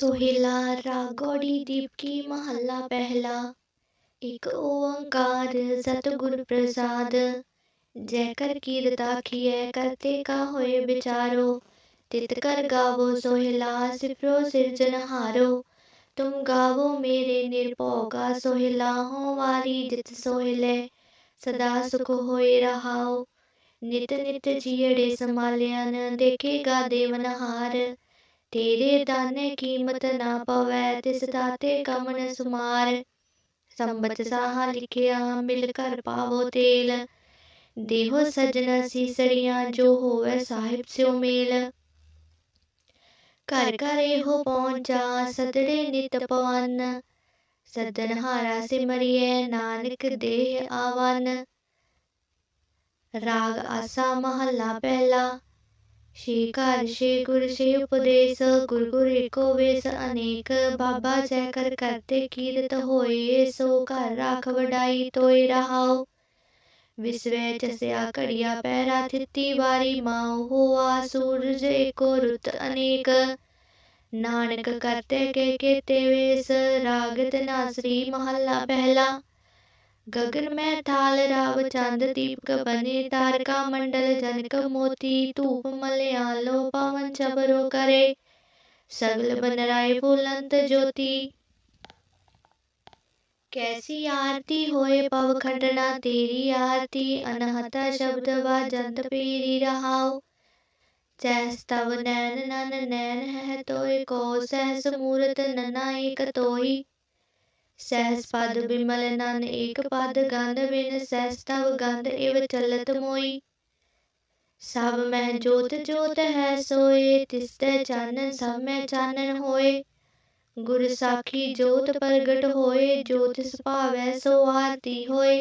सोहिला राग गौड़ी दीप की महला पहला। एक ओंकार सतगुर प्रसाद। जय कर कीरता खिए करते का होए विचारो तित कर गावो सोहिला, सिप्रो सिरजनहारो तुम गावो मेरे निर्भो का सोहिला, हो वारी जित सोहिले। सदा सुख होए रहाओ। नित नित जियड़े संभालियन, देखेगा देवनहार तेरे दाने कीमत ना पवै तिस दाते कमन सुमार संबत साहा लिखिया मिलकर पावो तेल देहो सजन सीसड़िया जो होवे साहिब स्यो मेल घर घर हो पहुँचा सदड़े नित पवन सदन हारा सिमरिए नानक देह आवन राग आसा महला पहला श्री कार श्री गुरु उपदेश गुरु गुरु एको वेस अनेक। बाबा जय कर करते कीरत होए सो घर राख वडाई तोय रहाओ। विश्व चस्या कड़िया पैरा थिति वारी माओ, हुआ सूरज एको रुत अनेक। नानक करते के केते वेस रागत नासरी महला पहला। गगन में थाल राव चंद दीपक बने तारका मंडल जनक मोती धूप मलयालो पवन चबरो करे। सगल बन राय फूलंत ज्योति। कैसी आरती होए पव खंडना तेरी आरती अनहता शब्द व जंत पीरी रहाओ। जैस तव नैन नन नैन है तोय, को सहस मूरत नना एक तोही सहस पद बिमल नन एक पद गंध बिन सहस तव गंध इव चलत मोई सब मह जोत जोत है सोए तिसते चानन सब में चानन होए गुर साखी जोत प्रगट होए जोत सुभावै सो आरती होए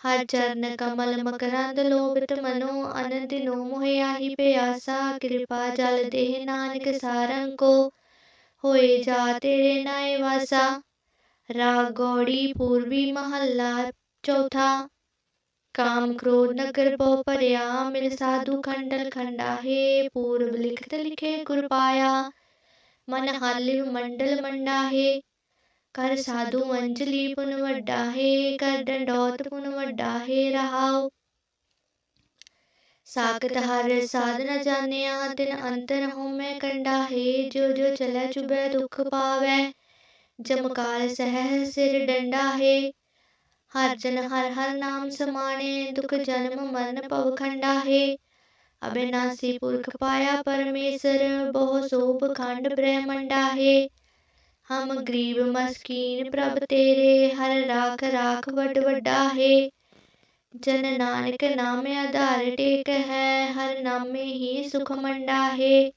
हर चरण कमल मकरंद लोभित मनो आनंद नो मोहे आही प्यासा कृपा जल देह नानक सारंग को होए जा तेरे नाय वासा राग गौड़ी पूर्वी महल्ला चौथा काम क्रोध नगर बहु परया मिल साधु खंडल खंडा हे पूर्व लिखत लिखे गुर पाया। मन हालिव मंडल मंडा हे कर साधु अंजलि पुन वड्डा हे कर डंडौत पुन वड्डा हे रहाओ हर साध न जाने दिन अंतर हो मैं कंडा हे जो जो चले चुबे दुख पावे जमकाल सह सिर डंडा है। हर जन हर हर नाम समाने, दुख जन्म मरण पव खंडा है। अविनाशी पुरख पाया परमेश्वर बहु शोभ खंड ब्रह्मंडा है। हम गरीब मस्कीन प्रभ तेरे, हर राख राख वड वड्डा है। जन नानक नाम आधार टेक है, हर नामे ही सुख मंडा है।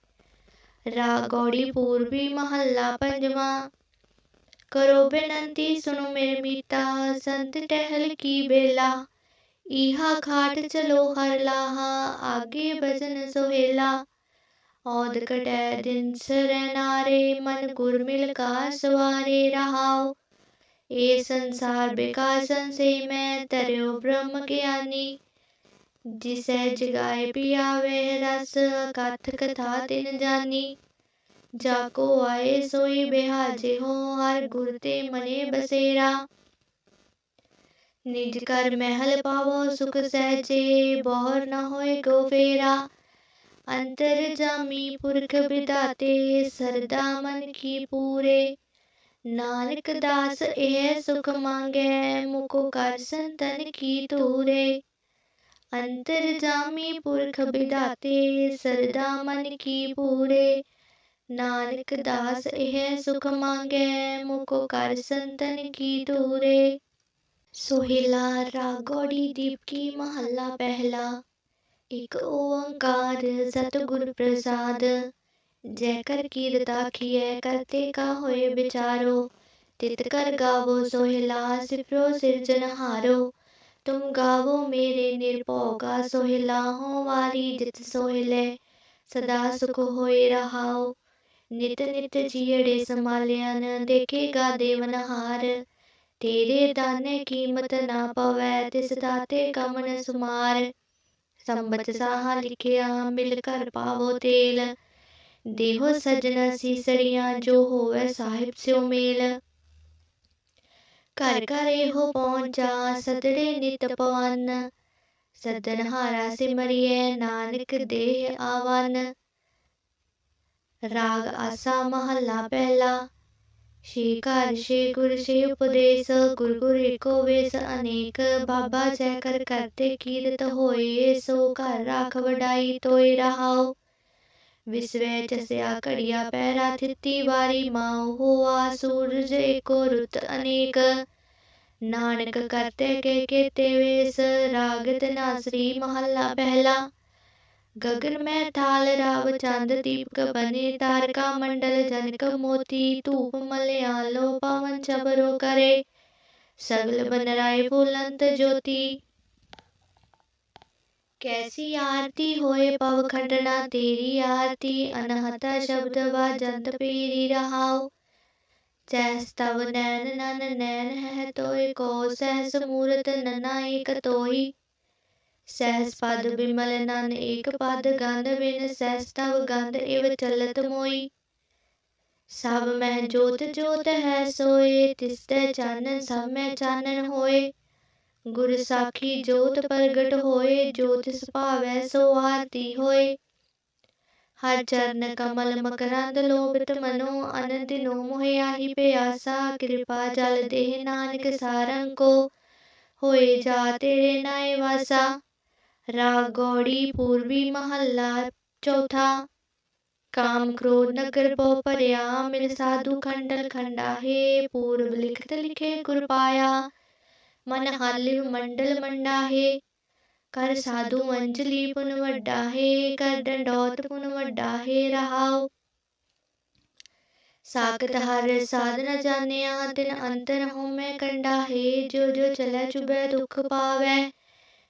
रागौड़ी पूर्वी महल्ला पंजवा करो बेनंती सुनो मेरे मीता संत टहल की बेला। इहा खाट चलो हर लाहा, आगे भजन सोहेला। औद कटै दिन नारे, मन गुरमिल का सवारे रहाओ। ए संसार बेकासन से मैं तरयो ब्रह्म ज्ञानी। जिसे जगाए पिया वह रस कथ कथा तिन जानी। जाको आए सोई बेहाजे हो, हर गुरते मने बसेरा। निज कर महल पावो सुख सहजे, बोहर न होए गो फेरा। अंतर जामी पुरख बिदाते, सरदा मन की पूरे। नानक दास यह सुख मांगे मुको कर संतन की तूरे। अंतर जामी पुरख बिदाते, सरदा मन की पूरे। नानक दास यह सुख मांगे मुको कर संतन की दूरे। सोहिला रागौड़ी दीप की महला पहला। एक ओंकार सतगुर प्रसाद। जय कर कीरता खिए करते का होए विचारो तित कर गावो सोहिला सिप्रो सिरजनहारो तुम गावो मेरे निर्भोगा, सोहिला हो वारी जित सोहिले। सदा सुख होए रहाओ। ਨਿਤ ਨਿਤ ਜੀੜੇ ਸੰਭਾਲਿਆਨ ਦੇਖੇਗਾ ਦੇਵਨਹਾਰ ਤੇਰੇ ਦਾਨੇ ਕੀਮਤ ਨਾ ਪਵੈ, ਤਿਸ ਦਾਤੇ ਕਮਨ ਸੁਮਾਰ। ਸੰਬਤ ਸਾਹ ਲਿਖਿਆ, ਮਿਲ ਕਰ ਪਾਵੋ ਤੇਲ। ਦੇਹੋ ਸਜਣਾ ਸੀਸੜੀਆਂ, ਜੋ ਹੋਵੇ ਸਾਹਿਬ ਸਿਓ ਮੇਲ। ਘਰ ਘਰ ਇਹੋ ਪਹੁੰਚਾ ਸਦੜੇ ਨਿਤ ਪਵਨ। ਸਦਨਹਾਰਾ ਸਿਮਰਿਏ ਨਾਨਕ ਦੇਹ ਆਵਨ। राग आसा महला पहला शिकार श्री गुरु श्री उपदेश गुरु गुरु को वेस अनेक बाबा जय कर करते कीरत होए सो कर राख वडाई तोय रहाओ विश्व चसया कड़िया पैरा थिती वारी माओ हुआ सूरज एको रुत अनेक। नानक करते के के तेवेस रागत नासरी महला पहला गगन में थाल राव चंद दीपक बने तारका मंडल जनक मोती धूप मलयालो पवन चबरो करे सगल बनराय फूलंत ज्योति कैसी आरती होए पव खंडना तेरी आरती अनहता शब्द व जंत पीरी रहाओ। सहस तव नैन नन नैन है तोय को सहस मूरत नना एक तोई ਸਹਿਸ ਪਦ ਬਿਮਲ ਨਨ ਏਕ ਪਦ ਗੰਧ ਬਿਨ ਸਹਿਸ ਤਵ ਗੰਧ ਇਵ ਚਲਤ ਮੋਈ। ਸਭ ਮਹਿ ਜੋਤ ਜੋਤ ਹੈ ਸੋਏ, ਤਿਸਤੇ ਚਾਨਨ ਸਭ ਮੈਂ ਚਾਨਨ ਹੋਏ। ਗੁਰ ਸਾਖੀ ਜੋਤ ਪ੍ਰਗਟ ਹੋਏ, ਜੋਤ ਸੁਭਾਵੈ ਸੋ ਆਰਤੀ ਹੋਏ। ਹਰ ਚਰਨ ਕਮਲ ਮਕਰੰਦ ਲੋਭਿਤ ਮਨੋ ਅਨੰਦ ਨੋ ਮੋਹਿਆਹੀ ਪਿਆਸਾ, ਕਿਰਪਾ ਜਲ ਦੇਹ ਨਾਨਕ ਸਾਰੰਗ ਕੋ। ਹੋਏ ਜਾ ਤੇਰੇ ਨਾਏ ਵਾਸਾ। राग गौड़ी पूर्वी महल्ला, चौथा काम क्रोध नगर बहु मिल साधु खंडल खंडा, हे पूर्व लिखत लिखे गुर मन हालिव मंडल मंडा, हे कर साधु अंजलि पुन वड्डा, हे कर डंडौत पुन वड्डा, हे रहाओ। साकत हर साधन जानिया तिन अंतर हो मैं कंडा, हे जो जो चले चुबे दुख पावे।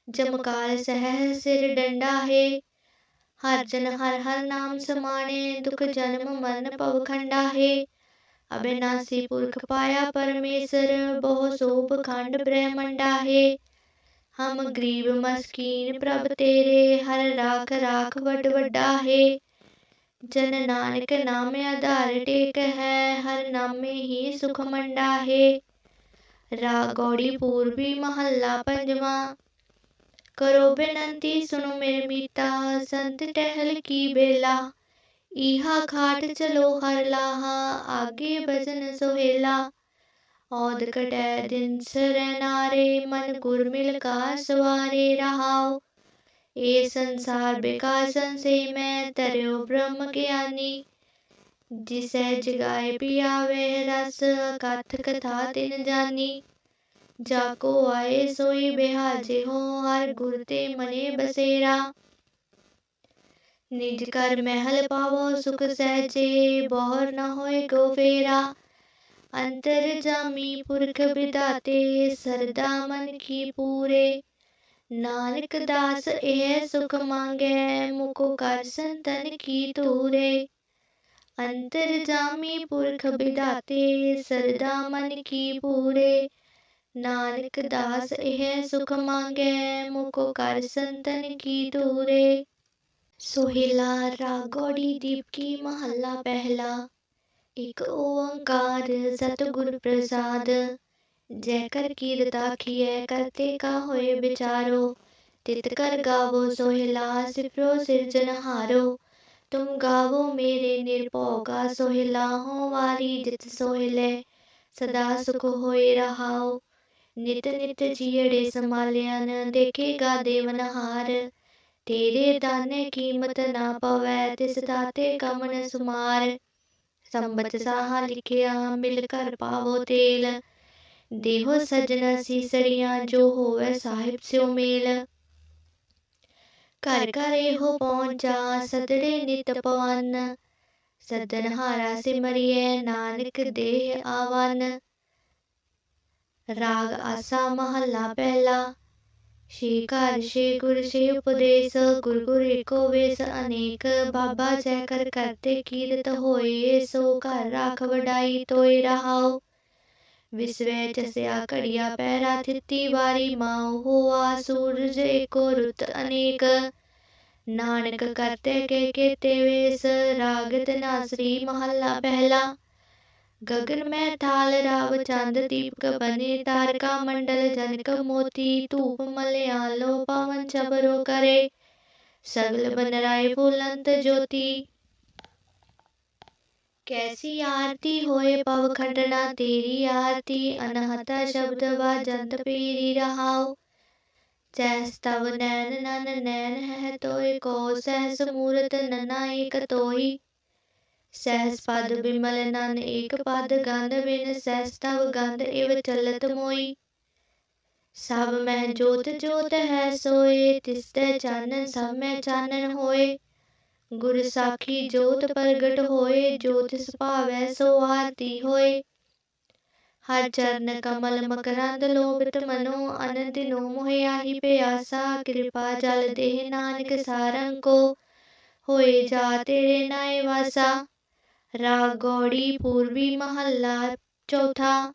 जमकार सह सिर डंडा है। हर जन हर हर नाम समाने, दुख जन्म मरण पव खंडा है। अविनाशी पुरख पाया परमेश्वर बहु शोभ खंड ब्रह्मंडा है। हम गरीब मस्कीन प्रभ तेरे, हर राख राख वड वड्डा है। जन नानक नामे आधार टेक है, हर नामे ही सुख मंडा है। रागौड़ी पूर्वी महला पंजवा करो बेनंती सुनो मेरे मीता, संत टहल की बेला। इहा खाट चलो हर लाहा, आगे भजन सोहेला। औद कटै दिन सरनारे मन गुर मिल का सवारे रहाओ। ए संसार बेकासन से मैं तरयो ब्रह्म ज्ञानी। जिसे जगाए पिया वह रस कथ कथा तिन जानी। जाको आए सोई बेहाजे हो हर गुर ते मने बसेरा। निज कर महल पावो सुख सहजे, बोहर न होए गो फेरा। अंतर जामी पुरख बिदाते, सरदा मन की पूरे। नानक दास यह सुख मांगे, मुको कर संतन की तूरे। अंतर जामी पुरख बिदाते, सरदा मन की पूरे। नानक दास यह सुख मांगे, मुको कर संतन की दूरे। सोहेला रागौड़ी दीप महला पहला। एक ओंकार सतगुर प्रसाद। जय कर किए करते का होए बिचारो। तित कर गावो सोहेला, सिपरो सिरजनहारो तुम गावो मेरे निर्भव का सोहेला, हो वारी जित सोहेले। सदा सुख होए रहाओ। ਨਿਤ ਨਿਤ ਜੀੜੇ ਸੰਭਾਲਿਆਨ ਦੇਖੇਗਾ ਦੇਵਨਹਾਰ ਤੇਰੇ ਦਾਨੇ ਕੀਮਤ ਨਾ ਪਵੈ, ਤਿਸ ਦਾਤੇ ਕਮਨ ਸੁਮਾਰ। ਸੰਬਤ ਸਾਹ ਲਿਖਿਆ, ਮਿਲ ਕਰ ਪਾਵੋ ਤੇਲ। ਦੇਹੋ ਸਜਣ ਸੀਸੜੀਆਂ, ਜੋ ਹੋਵੇ ਸਾਹਿਬ ਸਿਓ ਮੇਲ। ਘਰ ਘਰ ਇਹੋ ਪਹੁੰਚਾ ਸਤੜੇ ਨਿਤ ਪਵਨ। ਸਦਨ ਹਾਰਾ ਸਿਮਰਿਐ, ਨਾਨਕ ਦੇਹ ਆਵਨ। ਰਾਗ ਆਸਾ ਮਹੱਲਾ ਪਹਿਲਾ। ਸ਼੍ਰੀ ਘਰ, ਸ਼੍ਰੀ ਗੁਰ, ਸ਼੍ਰੀ ਉਪਦੇਸ਼, ਗੁਰ ਗੁਰ ਏਕੋ ਵੇਸ, ਅਨੇਕ ਬਾਬਾ ਜੈ ਕਰ ਕਰਤੇ ਕੀਰਤ ਹੋਏ, ਸੋ ਘਰ ਰਾਖ ਵਡਾਈ ਤੋਇ ਰਹਾਓ ਵਿਸਵੇ ਚਸਿਆ ਘੜੀਆ ਪੈਰਾ ਥਿੱਤੀ ਵਾਰੀ ਮਾਉ, ਹੋਆ ਸੂਰਜ ਏਕੋ ਰੁੱਤ ਅਨੇਕ। ਨਾਨਕ ਕਰਤੇ ਕੇ ਕੇਤੇ ਵੇਸ, ਰਾਗਤ ਨਾਸਰੀ ਮਹੱਲਾ ਪਹਿਲਾ। ਗगन में थाल राव चंद दीपक बने, तारका मंडल जनक मोती धूप मलयालो पावन चबरो करे। सगल बनराय फूलंत ज्योति। कैसी आरती होए पव खंडना तेरी आरती अनहता शब्द व जंत पीरी रहाओ। जैस तव नैन नन नैन है तोय को सहस मूरत नना एक तोही सहस पद बिमल नन एक पद गंध बिन सहस तव गंध एव चलत मोई सब मह जोत जोत है सोए तिस्ते चानन सब में चानन होए गुर साखी जोत प्रगट होए जोत सुभावै सो आरती होए हर चरण कमल मकरंद लोभित मनो अनंत नो मोहे आही प्यासा कृपा जल देह नानक सारंग को होए जा तेरे नाय वासा राग गौड़ी पूर्वी महल्ला, चौथा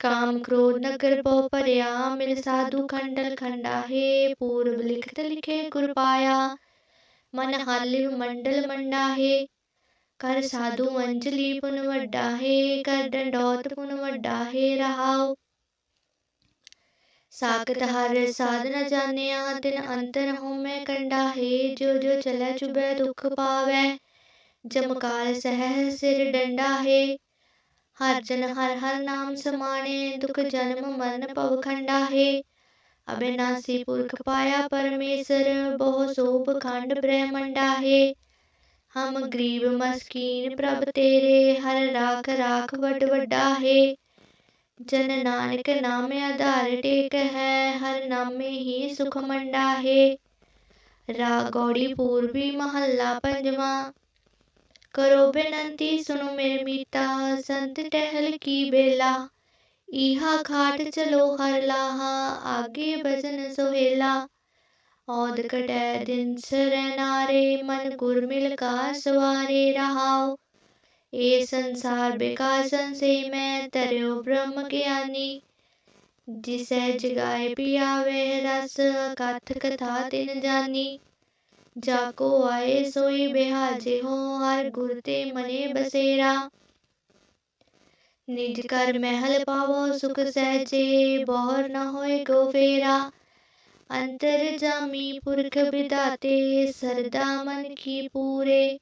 काम क्रोध नगर बहु परया मिल साधु खंडल खंडा, हे पूर्व लिखत लिखे गुर पाया। मन हालिव मंडल मंडा, है कर साधु अंजलि पुन वड्डा, है कर डंडौत पुन वड्डा, है रहाओ। साकत हर साधन जानिया दिन अंतर हूँ मैं कंडा, है जो जो चले चुबे दुख पावे। जमकाल सह सिर डंडा है, हर जन हर हर नाम समाने, दुख जन्म मरण पव खंडा है। अविनाशी पुरख पाया परमेश्वर बहु शोभ खंड ब्रह्मंडा है। हम गरीब मस्कीन प्रभ तेरे, हर राख राख वड वड्डा है। जन नानक नाम आधार टेक है, हर नामे ही सुख मंडा है। रागौड़ी पूर्वी महल्ला पंजवा करो बेनंती सुनो मेरे मीता, संत टहल की बेला। इहा खाट चलो हर लाहा, आगे भजन सोहेला। औद कटै दिन नारे, मन गुरमिल का सवारे रहाओ। ए संसार बेकासन से मैं तरयो ब्रह्म ज्ञानी। जिसे जगाए पिया वह रस, कथ कथा तिन जानी। जाको आए सोई बेहाजे हो, हर गुर ते मने बसेरा। निज कर महल पावो सुख सहजे, बोहर न होए गो फेरा। अंतर जामी पुरख बिदाते, सरदा मन की पूरे।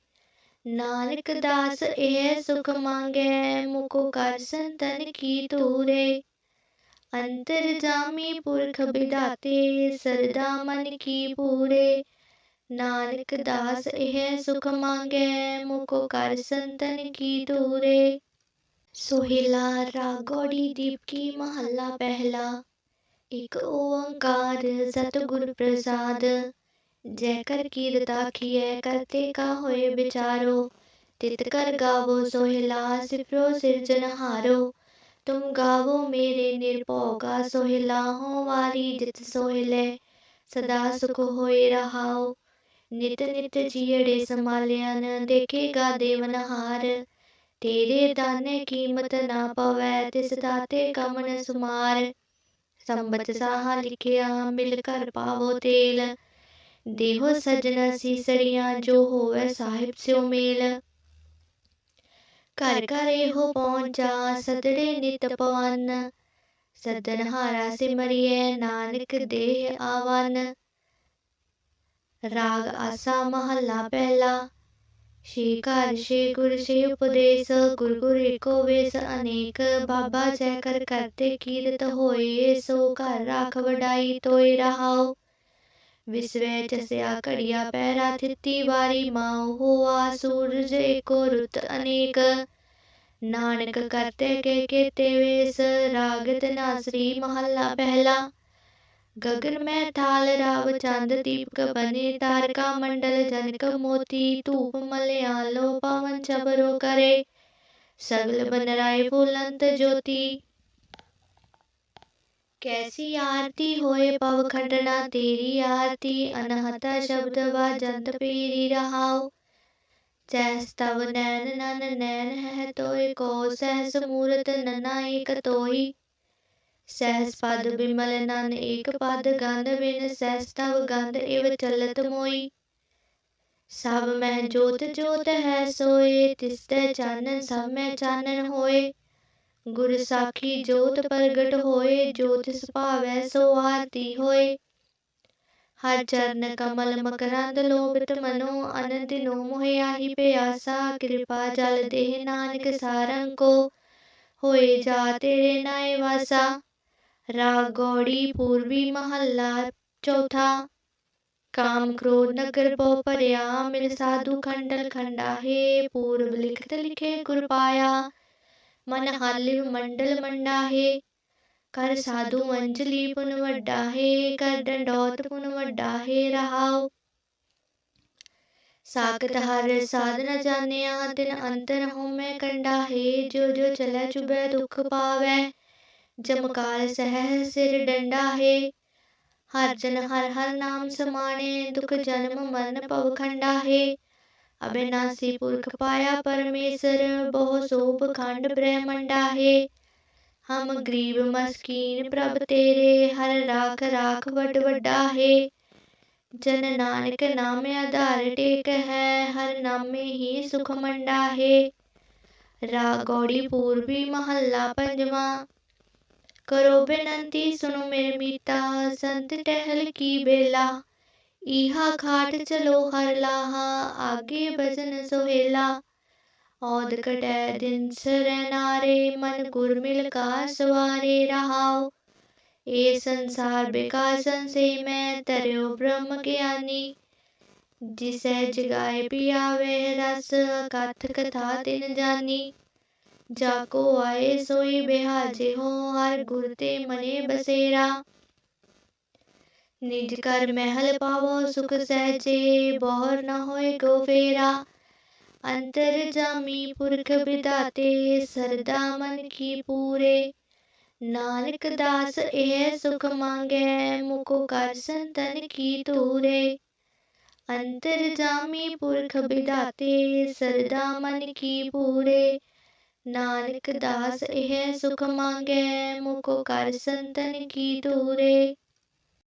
नानक दास यह सुख मांगे मुको कर संतन की तूरे। अंतर जामी पुरख बिदाते, सरदा मन की पूरे। नानक दास यह सुख मांगे मुको कर संतन की दूरे। सोहिला रागौड़ी दीप महला पहला। एक ओंकार सतगुरु प्रसाद। जय कर कीरता खिए करते का होए विचारो तित कर गावो सोहिला, सिफरो सिरजनहारो तुम गावो मेरे निर्भोगा सोहिला, हो वारी जित सोहिले। सदा सुख होए रहाओ। ਨਿਤ ਨਿਤ ਜੀੜੇ ਸੰਭਾਲਿਆਨ ਦੇਖੇਗਾ ਦੇਵਨਹਾਰ ਤੇਰੇ ਦਾਨੇ ਕੀਮਤ ਨਾ ਪਵੈ, ਤਿਸ ਦਾਤੇ ਕਮਨ ਸੁਮਾਰ। ਸੰਬਤ ਸਾਹਾ ਲਿਖਿਆ, ਮਿਲ ਕਰ ਪਾਵੋ ਤੇਲ। ਦੇਹੋ ਸਜਣ ਸੀਸੜੀਆਂ, ਜੋ ਹੋਵੇ ਸਾਹਿਬ ਸਿਓ ਮੇਲ। ਘਰ ਘਰ ਇਹੋ ਪਹੁੰਚਾ ਸਦੜੇ ਨਿਤ ਪਵਨ। ਸਦਨ ਹਾਰਾ ਸਿਮਰਿਏ ਨਾਨਕ ਦੇਹ ਆਵਨ। राग आसा महला पहला शिकार श्री गुरु श्री उपदेश गुरु गुरु को वेश अनेक बाबा जय कर करते कीरत होए सो कर राख बढ़ाई तोय रहाओ विश्व जसया कड़िया पैरा थिति बारी माओ हुआ सूरज एको रुत अनेक। नानक करते के के तेवेस रागत नासरी महला पहला गगन में थाल राव चंद दीपक बने तारका मंडल जनक मोती धूप मलयालो पवन चबरो करे सगल बनराय फूलंत ज्योति कैसी आरती होए पव खंडना तेरी आरती अनहता शब्द व जंत पीरी रहाओ। जैस तव नैन नन नैन है तोय को सहस मूरत नना एक तोही ਸਹਿਸ ਪਦ ਬਿਮਲ ਨਨ, ਏਕ ਪਦ ਗੰਧ ਬਿਨ ਸਹਿਸ ਤਵ ਗੰਧ ਇਵ ਚਲਤ ਮੋਈ। ਸਭ ਮਹਿ ਜੋਤ ਜੋਤ ਹੈ ਸੋਏ ਤਿਸ ਤੇ ਚਾਨਣ, ਸਭ ਮਹਿ ਚਾਨਣ ਹੋਏ। ਗੁਰ ਸਾਖੀ ਜੋਤ ਪ੍ਰਗਟ ਹੋਏ, ਜੋਤ ਸੁਭਾਵੈ ਸੋ ਆਤੀ ਹੋਏ। ਹਰ ਚਰਨ ਕਮਲ ਮਕਰੰਦ ਲੋਭਿਤ ਮਨੋ, ਅਨੰਦ ਨੋ ਮੋਹਿ ਆਹੀ ਪਿਆਸਾ, ਕਿਰਪਾ ਜਲ ਦੇਹ ਨਾਨਕ ਸਾਰੰਗ ਕੋ। ਹੋਏ ਜਾ ਤੇਰੇ ਨਾਏ ਵਾਸਾ। रागौड़ी पूर्वी महल्ला चौथा। काम क्रोध नगर भोपरया मिल साधु खंडल खंडा, हे पूर्व लिखत लिखे गुर मन हालिव मंडल मंडा, हे कर साधु अंजलि पुन वड्डा, हे कर डंडौत पुन वड्डा, हे रहाओ। सागत हर साध जानिया जाने तिन अंतर होमै कंडा, हे जो जो चलै चुभ दुख पावे। जमकार सह सिर डंडा है। हर जन हर हर नाम समाने, दुख जन्म मरण पव खंडा है। अविनाशी पुरख पाया परमेश्वर, बहु शोभ खंड ब्रह्मंडा है। हम गरीब मस्कीन प्रभ तेरे, हर राख राख वट वड्डा है। जन नानक नाम आधार टेक है, हर नामे ही सुख मंडा है। रागौड़ी पूर्वी महला पंजवा करो बिनती सुनो मेरे मीता, संत टहल की बेला। ईहा घाट चलो हर लाहा, आगे भजन सोहेला। औद कटै दिन सर नारे, मन गुर मिल का सवारे रहाओ। ए संसार बेकार संसे मैं तरयो ब्रह्म ज्ञानी। जिसे जगाए पिया वह रस कथ कथा तिन जानी। जाको आए सोई बेहाजे हो हर गुरते मने बसेरा। निज कर महल पावो सुख सहजे, बोहर न होए को फेरा। अंतर जामी पुरख बिदाते, सरदा मन की पूरे। नानक दास यह सुख मांगे, मुको कर संतन की तूरे। अंतर जामी पुरख बिदाते, सरदा मन की पूरे। ਨਾਨਕ ਦਾਸ ਇਹ ਸੁਖ ਮੰਗੈ ਮੁਕੋ ਕਰ ਸੰਤਨ ਕੀ ਤੂਰੇ